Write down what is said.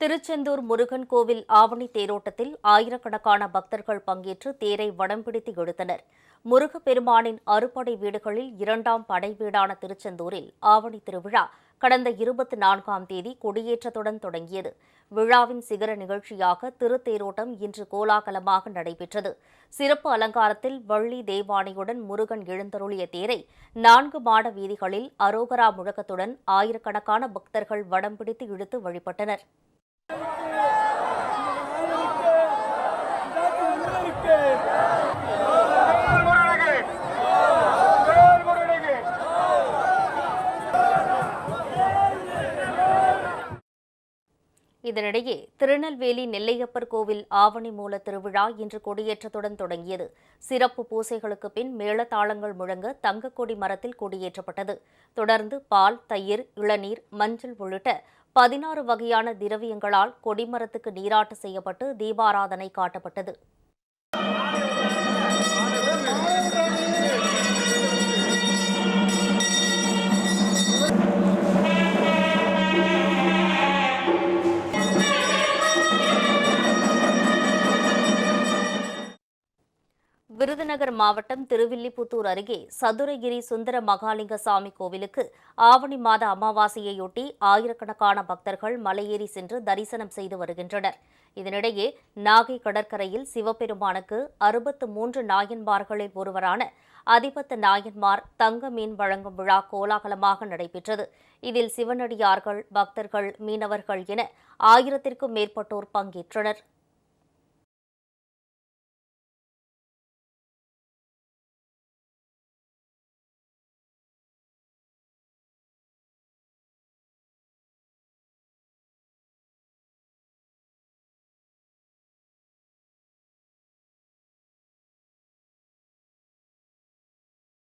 திருச்செந்தூர் முருகன் கோவில் ஆவணி தேரோட்டத்தில் ஆயிரக்கணக்கான பக்தர்கள் பங்கேற்று தேரை வடம் பிடித்து இழுத்தனர் முருகப்பெருமானின் அறுபடை வீடுகளில் இரண்டாம் படை வீடான திருச்செந்தூரில் ஆவணி திருவிழா கடந்த இருபத்தி நான்காம் தேதி கொடியேற்றத்துடன் தொடங்கியது. விழாவின் சிகர நிகழ்ச்சியாக திருத்தேரோட்டம் இன்று கோலாகலமாக நடைபெற்றது. சிறப்பு அலங்காரத்தில் வள்ளி தேவானையுடன் முருகன் எழுந்தருளிய தேரை நான்கு மாட வீதிகளில் அரோகரா முழக்கத்துடன் ஆயிரக்கணக்கான பக்தர்கள் வடம் பிடித்து இழுத்து வழிபட்டனர். இதனிடையே திருநெல்வேலி நெல்லையப்பர் கோவில் ஆவணி மூல திருவிழா இன்று கொடியேற்றத்துடன் தொடங்கியது. சிறப்பு பூசைகளுக்கு பின் மேளதாளங்கள் முழங்க தங்கக்கொடி மரத்தில் கொடியேற்றப்பட்டது. தொடர்ந்து பால் தயிர் இளநீர் மஞ்சள் உள்ளிட்ட பதினாறு வகையான திரவியங்களால் கொடிமரத்துக்கு நீராட்டு செய்யப்பட்டு தீபாராதனை காட்டப்பட்டது. விருதுநகர் மாவட்டம் திருவில்லிபுத்தூர் அருகே சதுரகிரி சுந்தர மகாலிங்க சாமி கோவிலுக்கு ஆவணி மாத அமாவாசையையொட்டி ஆயிரக்கணக்கான பக்தர்கள் மலையேறி சென்று தரிசனம் செய்து வருகின்றனர். இதனிடையே நாகை கடற்கரையில் சிவபெருமானுக்கு அறுபத்து மூன்று நாயன்மார்களில் ஒருவரான அதிபத்த நாயன்மார் தங்க மீன் வழங்கும் விழா கோலாகலமாக நடைபெற்றது. இதில் சிவனடியார்கள் பக்தர்கள் மீனவர்கள் என ஆயிரத்திற்கும் மேற்பட்டோர் பங்கேற்றனர்.